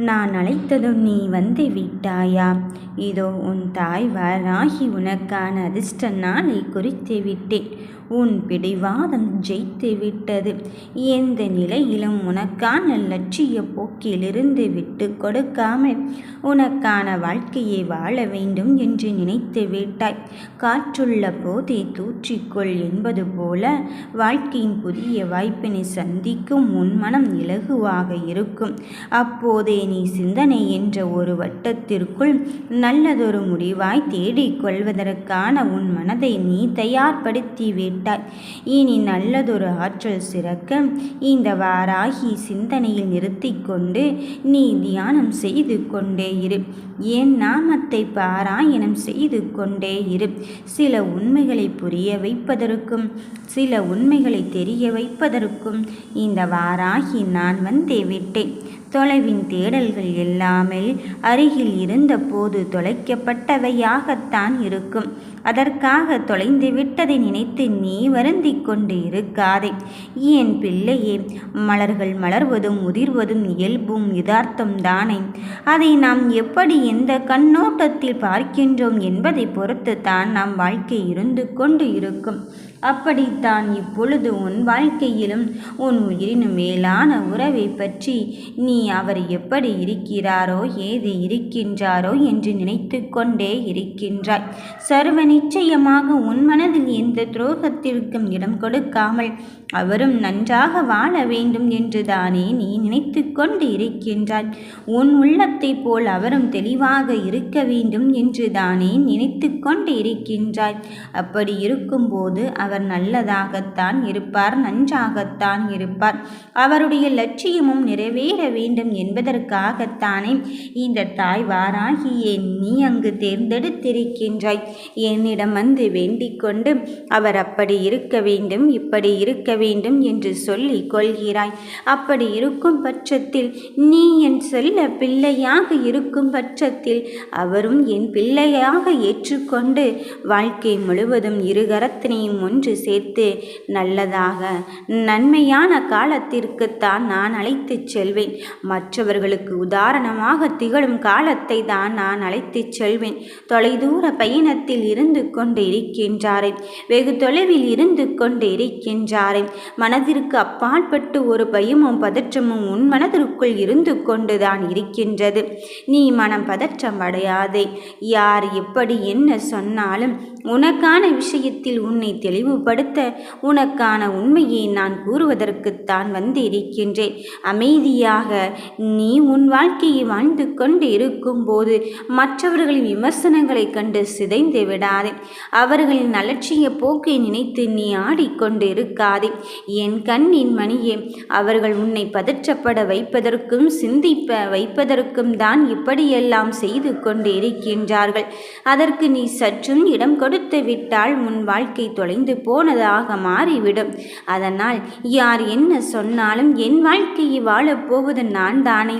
நான் அழைத்ததும் நீ வந்து விட்டாயா? இதோ உன் தாய் வராகி உனக்கான அதிர்ஷ்ட நாளை குறித்து விட்டேன். உன் பிடிவாதம் ஜெயித்து விட்டது எந்த நிலையிலும் உனக்கான லட்சிய போக்கிலிருந்து விட்டு கொடுக்காமல் உனக்கான வாழ்க்கையை வாழ வேண்டும் என்று நினைத்து விட்டாய். காற்றுள்ள போதே தூற்றிக்கொள் என்பது போல வாழ்க்கையின் புதிய வாய்ப்பினை சந்திக்கும் உன் மனம் இலகுவாக இருக்கும். அப்போதே நீ சிந்தனை என்ற ஒரு வட்டத்திற்குள் நல்லதொரு முடிவாய் தேடிக் கொள்வதற்கான உன் மனதை நீ தயார்படுத்தி விட்டாய் இனி நல்லதொரு ஆற்றல் சிறக்க இந்த வாராகி சிந்தனையில் நிறுத்தி கொண்டு நீ தியானம் செய்து கொண்டே இரு. என் நாமத்தை பாராயணம் செய்து கொண்டே இரு. சில உண்மைகளை புரிய வைப்பதற்கும் சில உண்மைகளை தெரிய வைப்பதற்கும் இந்த வாராகி நான் வந்தே விட்டேன். தொலைவின் தேடல்கள் எல்லாமே அருகில் இருந்தபோது தொலைக்கப்பட்டவையாகத்தான் இருக்கும். அதற்காக தொலைந்து விட்டதை நினைத்து நீ வருந்திக் கொண்டு இருக்காதே. என் பிள்ளையே மலர்கள் மலர்வதும் உதிர்வதும் இயல்பும் யதார்த்தம் தானே. அதை நாம் எப்படி எந்த கண்ணோட்டத்தில் பார்க்கின்றோம் என்பதை பொறுத்து தான் நம் வாழ்க்கை இருந்து கொண்டு இருக்கும். அப்படித்தான் இப்பொழுது உன் வாழ்க்கையிலும் உன் உயிரினும் மேலான உறவை பற்றி நீ அவர் எப்படி இருக்கிறாரோ ஏது இருக்கின்றாரோ என்று நினைத்து கொண்டே இருக்கின்றாய். சர்வ நிச்சயமாக உன் மனதில் எந்த துரோகத்திற்கும் இடம் கொடுக்காமல் அவரும் நன்றாக வாழ வேண்டும் என்று தானே நீ நினைத்து கொண்டு இருக்கின்றாய். உன் உள்ளத்தைப் போல் அவரும் தெளிவாக இருக்க வேண்டும் என்று தானே நினைத்து கொண்டு இருக்கின்றாய். அப்படி இருக்கும்போது அவர் நல்லதாகத்தான் இருப்பார் நன்றாகத்தான் இருப்பார். அவருடைய லட்சியமும் நிறைவேற வேண்டும் என்பதற்காகத்தானே இந்த தாய் வாராகியே நீ அங்கு தேர்ந்தெடுத்திருக்கின்றாய். என்னிடம் வந்து வேண்டிக் கொண்டு அவர் அப்படி இருக்க வேண்டும் இப்படி இருக்க வேண்டும் என்று சொல்லி கொள்கிறாய். அப்படி இருக்கும் பட்சத்தில் நீ என் சொல்ல பிள்ளையாக இருக்கும் பட்சத்தில் அவரும் என் பிள்ளையாக ஏற்றுக்கொண்டு வாழ்க்கை முழுவதும் இருகரத்தினையும் முன் ஒன்று சேர்த்து நல்லதாக நன்மையான காலத்திற்குத்தான் நான் அழைத்துச் செல்வேன். மற்றவர்களுக்கு உதாரணமாக திகழும் காலத்தை தான் நான் அழைத்துச் செல்வேன். தொலைதூர பயணத்தில் இருந்து கொண்டு இருக்கின்றாரே வெகு தொலைவில் இருந்து கொண்டு இருக்கின்றாரே. மனதிற்கு அப்பாற்பட்டு ஒரு பயமும் பதற்றமும் உன் மனதிற்குள் இருந்து கொண்டுதான் இருக்கின்றது. நீ மனம் பதற்றம் அடையாதே. யார் எப்படி என்ன சொன்னாலும் உனக்கான விஷயத்தில் உன்னை தெளிவு தெளிவுபடுத்த உனக்கான உண்மையை நான் கூறுவதற்குத்தான் வந்து இருக்கின்றேன் அமைதியாக நீ உன் வாழ்க்கையை வாழ்ந்து கொண்டு இருக்கும்போது மற்றவர்களின் விமர்சனங்களை கண்டு சிதைந்து விடாதே. அவர்களின் அலட்சிய போக்கை நினைத்து நீ ஆடிக்கொண்டு இருக்காதே என் கண்ணின் மணியே அவர்கள் உன்னை பதற்றப்பட வைப்பதற்கும் சிந்திப்ப வைப்பதற்கும் தான் இப்படியெல்லாம் செய்து கொண்டு இருக்கின்றார்கள் அதற்கு நீ சற்றும் இடம் கொடுத்து விட்டால் உன் வாழ்க்கை தொலைந்து போனதாக மாறிவிடும். அதனால் யார் என்ன சொன்னாலும் என் வாழ்க்கையை வாழப்போவது நான் தானே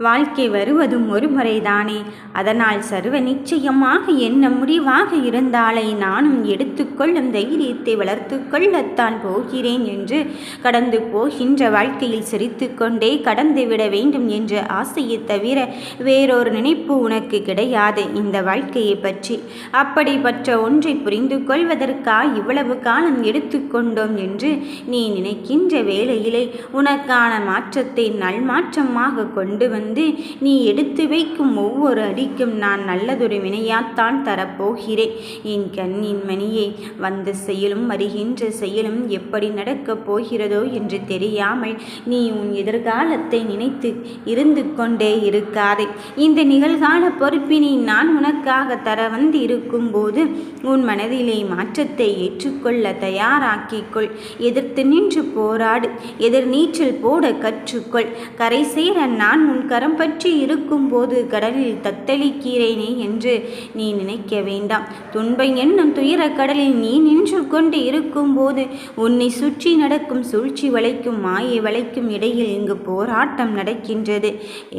வாழ்க்கை வருவதும் ஒரு முறைதானே அதனால் சர்வ நிச்சயமாக என்ன முடிவாக இருந்தாலே நானும் எடுத்துக்கொள்ளும் தைரியத்தை வளர்த்து கொள்ளத்தான் போகிறேன் என்று கடந்து போகின்ற வாழ்க்கையில் சிரித்து கொண்டே கடந்து விட வேண்டும் என்ற ஆசையை தவிர வேறொரு நினைப்பு உனக்கு கிடையாது. இந்த வாழ்க்கையை பற்றி அப்படிப்பட்ட ஒன்றை புரிந்து கொள்வதற்கா இவ்வளவு காலம் எடுத்துக்கொண்டோம் என்று நீ நினைக்கின்ற வேளையிலே உனக்கான மாற்றத்தை நல்மாற்றமாக கொண்டு வந்து வந்து நீ எடுத்து வைக்கும் ஒவ்வொரு அடிக்கும் நான் நல்லதொரு வினையாத்தான் தரப்போகிறேன். என் கண்ணின் மணியை வந்த செயலும் வருகின்ற செயலும் எப்படி நடக்கப் போகிறதோ என்று தெரியாமல் நீ உன் எதிர்காலத்தை நினைத்து இருந்து கொண்டே இருக்காதே. இந்த நிகழ்கால பொறுப்பினை நான் உனக்காக தர வந்து இருக்கும்போது உன் மனதிலே மாற்றத்தை ஏற்றுக்கொள்ள தயாராக்கிக்கொள். எதிர்த்து நின்று போராடு. எதிர் நீச்சல் போட கற்றுக்கொள். கரை சேர நான் உன் கரம் பற்றி இருக்கும்போது கடலில் தத்தளிக்கிறேனே என்று நீ நினைக்க வேண்டாம். துன்பம் என்னும் துயர கடலில் நீ நின்று கொண்டு இருக்கும்போது உன்னை சுற்றி நடக்கும் சூழ்ச்சி வளைக்கும் மாயை வளைக்கும் இடையில் இங்கு போராட்டம் நடக்கின்றது.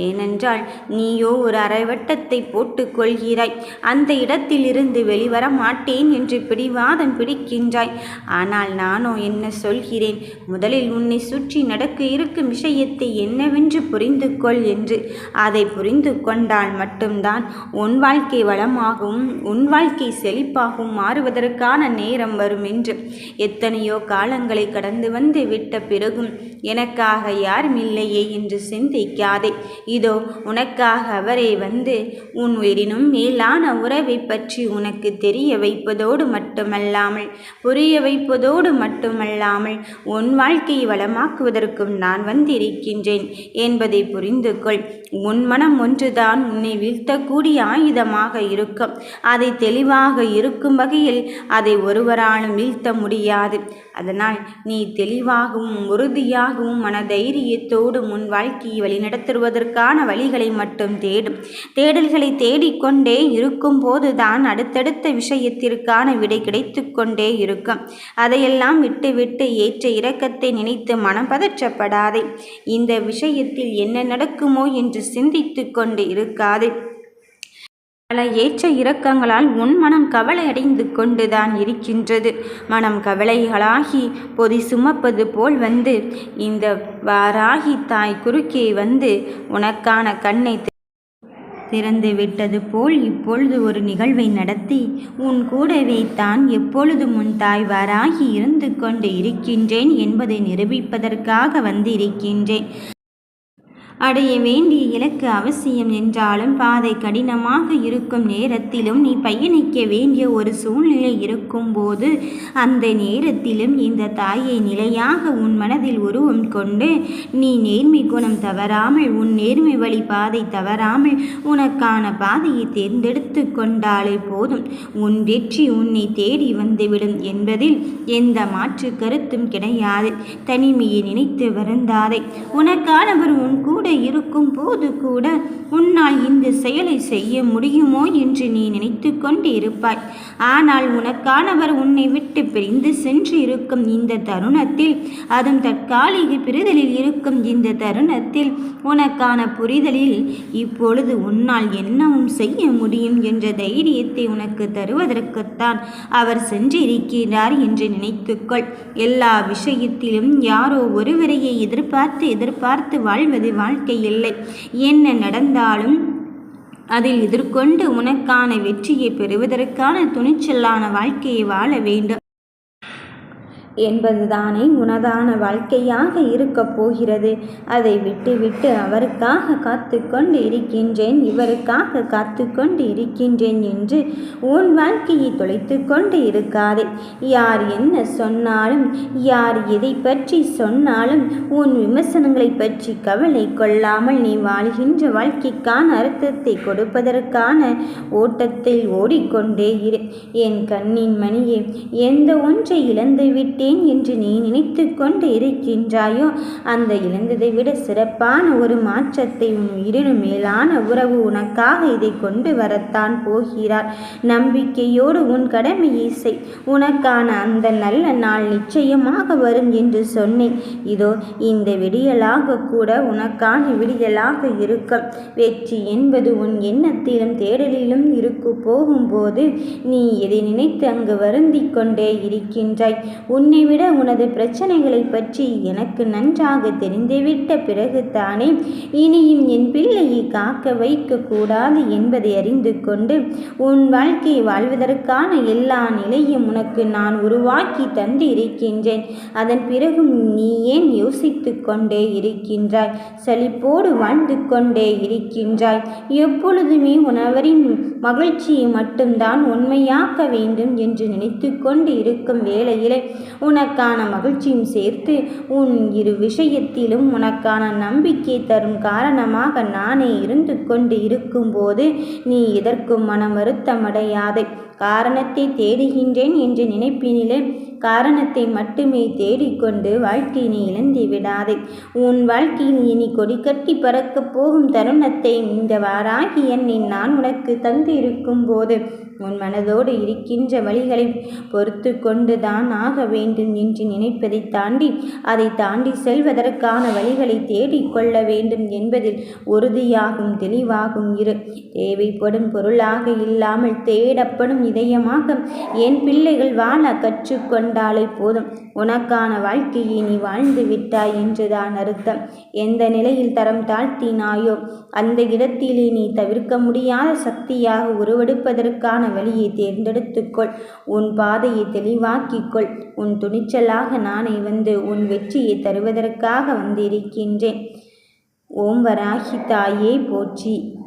ஏனென்றால் நீயோ ஒரு அரைவட்டத்தை போட்டுக் கொள்கிறாய். அந்த இடத்திலிருந்து வெளிவர மாட்டேன் என்று பிடிவாதம் பிடிக்கின்றாய். ஆனால் நானோ என்ன சொல்கிறேன்? முதலில் உன்னை சுற்றி நடக்க இருக்கும் விஷயத்தை என்னவென்று புரிந்து கொள் என்று என்று. அதை புரிந்து கொண்டால் மட்டும்தான் உன் வாழ்க்கை வளமாகவும் உன் வாழ்க்கை செழிப்பாகவும் மாறுவதற்கான நேரம் வரும் என்று. எத்தனையோ காலங்களை கடந்து வந்து விட்ட பிறகும் எனக்காக யாரும் இல்லையே என்று சிந்திக்காதே. இதோ உனக்காக அவரே வந்து உன் உயிரினும் மேலான உறவை பற்றி உனக்கு தெரிய வைப்பதோடு மட்டுமல்லாமல் புரிய வைப்பதோடு மட்டுமல்லாமல் உன் வாழ்க்கையை வளமாக்குவதற்கும் நான் வந்திருக்கின்றேன் என்பதை புரிந்து கொள். உன் மனம் ஒன்றுதான் உன்னை வீழ்த்தக்கூடிய ஆயுதமாக இருக்கும். அதை தெளிவாக இருக்கும் வகையில் அதை ஒருவராலும் வீழ்த்த முடியாது. அதனால் நீ தெளிவாகவும் உறுதியாகவும் மன தைரியத்தோடும் உன் வாழ்க்கையை வழிநடத்துவதற்கான வழிகளை மட்டும் தேடும். தேடல்களை தேடிக்கொண்டே இருக்கும் போதுதான் அடுத்தடுத்த விஷயத்திற்கான விடை கிடைத்து கொண்டே இருக்கும். அதையெல்லாம் விட்டுவிட்டு ஏற்ற இரக்கத்தை நினைத்து மனம் பதற்றப்படாதே. இந்த விஷயத்தில் என்ன நடக்குமோ என்று சிந்தித்து கொண்டு இருக்காது. பல ஏற்ற இறக்கங்களால் உன் மனம் கவலை அடைந்து கொண்டுதான் இருக்கின்றது. மனம் கவலைகளாகி பொதி சுமப்பது போல் வந்து இந்த வாராகி தாய் குறுக்கே வந்து உனக்கான கண்ணை திறந்து விட்டது போல் இப்பொழுது ஒரு நிகழ்வை நடத்தி உன் கூடவே தான் எப்பொழுது உன் தாய் வாராகி இருந்து கொண்டு இருக்கின்றேன் என்பதை நிரூபிப்பதற்காக வந்திருக்கின்றேன். அடைய வேண்டிய இலக்கு அவசியம் என்றாலும் பாதை கடினமாக இருக்கும் நேரத்திலும் நீ பயணிக்க வேண்டிய ஒரு சூழ்நிலை இருக்கும்போது அந்த நேரத்திலும் இந்த தாயை நிலையாக உன் மனதில் உருவம் கொண்டு நீ நேர்மை குணம் தவறாமல் உன் நேர்மை வழி பாதை தவறாமல் உனக்கான பாதையை தேர்ந்தெடுத்து கொண்டாலே போதும். உன் வெற்றி உன்னை தேடி வந்துவிடும் என்பதில் எந்த மாற்று கருத்தும் கிடையாது. தனிமையை நினைத்து வருந்தாதே. உனக்கானவர் உன் கூட இருக்கும் போது கூட உன்னால் இந்த செயலை செய்ய முடியுமோ என்று நீ நினைத்து கொண்டு இருப்பாய் ஆனால் உனக்கானவர் உன்னை விட்டு பிரிந்து சென்று இருக்கும் இந்த தருணத்தில் அதுவும் தற்காலிக பிரிதலில் இருக்கும் இந்த தருணத்தில் உனக்கான புரிதலில் இப்பொழுது உன்னால் என்னவும் செய்ய முடியும் என்ற தைரியத்தை உனக்கு தருவதற்குத்தான் அவர் சென்றிருக்கிறார் என்று நினைத்துக்கொள் எல்லா விஷயத்திலும் யாரோ ஒருவரையே எதிர்பார்த்து எதிர்பார்த்து வாழ்வது வாழ்க்கை இல்லை. என்ன நடந்த இருந்தாலும் அதில் எதிர்கொண்டு உனக்கான வெற்றியை பெறுவதற்கான துணிச்சலான வாழ்க்கையை வாழ வேண்டும். என்பதுதானே உனதான வாழ்க்கையாக இருக்கப் போகிறது. அதை விட்டுவிட்டு அவருக்காக காத்து கொண்டு இருக்கின்றேன் இவருக்காக காத்து கொண்டு இருக்கின்றேன் என்று உன் வாழ்க்கையை தொலைத்து கொண்டு இருக்காதே. யார் என்ன சொன்னாலும் யார் எதை பற்றி சொன்னாலும் உன் விமர்சனங்களை பற்றி கவலை கொள்ளாமல் நீ வாழ்கின்ற வாழ்க்கைக்கான அர்த்தத்தை கொடுப்பதற்கான ஓட்டத்தில் ஓடிக்கொண்டே இரு. என் கண்ணின் மணியே எந்த ஒன்றை இழந்துவிட்டேன் விட்டேன் என்று நீ நினைத்து கொண்டு இருக்கின்றாயோ? அந்த இழந்ததை விட சிறப்பான ஒரு மாற்றத்தை உன் உயிரினும் மேலான உறவு உனக்காக இதை கொண்டு வரத்தான் போகிறார். நம்பிக்கையோடு உன் கடமையை செய். உனக்கான அந்த நல்ல நாள் நிச்சயமாக வரும் என்று சொன்னேன். இதோ இந்த விடியலாக கூட உனக்கான விடியலாக இருக்கும். வெற்றி என்பது உன் எண்ணத்திலும் தேடலிலும் இருக்கு. போகும்போது நீ எதை நினைத்து அங்கு வருந்தி கொண்டே இருக்கின்றாய். உன்னை உன்னை விட உனது பிரச்சனைகளை பற்றி எனக்கு நன்றாக தெரிந்துவிட்ட பிறகு தானே இனியும் என் பிள்ளையை காக்க வைக்கக்கூடாது என்பதை அறிந்து கொண்டு உன் வாழ்க்கையை வாழ்வதற்கான எல்லா நிலையும் உனக்கு நான் உருவாக்கி தந்து இருக்கின்றேன் அதன் பிறகும் நீ ஏன் யோசித்து கொண்டே இருக்கின்றாய்? சலிப்போடு வாழ்ந்து கொண்டே இருக்கின்றாய். எப்பொழுதுமே உணவரின் மகிழ்ச்சியை மட்டும்தான் உண்மையாக்க வேண்டும் என்று நினைத்து கொண்டு இருக்கும் வேளையிலே உனக்கான மகிழ்ச்சியும் சேர்த்து உன் இரு விஷயத்திலும் உனக்கான நம்பிக்கை தரும் காரணமாக நானே இருந்து கொண்டு இருக்கும்போது நீ இதற்கும் மனம் வருத்தமடையாதே. காரணத்தை தேடுகின்றேன் என்று நினைப்பினிலே காரணத்தை மட்டுமே தேடிக்கொண்டு வாழ்க்கையினை இழந்து விடாதே. உன் வாழ்க்கையில் இனி கொடி கட்டி பறக்கப் போகும் தருணத்தை இந்த வாராகி என்னை நான் உனக்கு தந்து இருக்கும் போது உன் மனதோடு இருக்கின்ற வழிகளை பொறுத்து கொண்டு தான் ஆக வேண்டும் என்று நினைப்பதை தாண்டி அதை தாண்டி செல்வதற்கான வழிகளை தேடிக்கொள்ள வேண்டும் என்பதில் உறுதியாகும் தெளிவாகும் இரு. தேவைப்படும் பொருளாக இல்லாமல் தேடப்படும் இதயமாக என் பிள்ளைகள் வாழ கற்றுக்கொண்டாலே போதும். உனக்கான வாழ்க்கையை நீ வாழ்ந்து விட்டாய் என்றுதான் அர்த்தம். எந்த நிலையில் தரம் தாழ்த்தினாயோ அந்த இடத்திலே நீ தவிர்க்க முடியாத சக்தியாக உருவெடுப்பதற்கான வழியை தேர்ந்தெடுத்துக்கொள். உன் பாதையை தெளிவாக்கிக்கொள். உன் துணிச்சலாக நானே வந்து உன் வெற்றியை தருவதற்காக வந்திருக்கின்றேன். ஓம் வராகி தாயே போற்றி.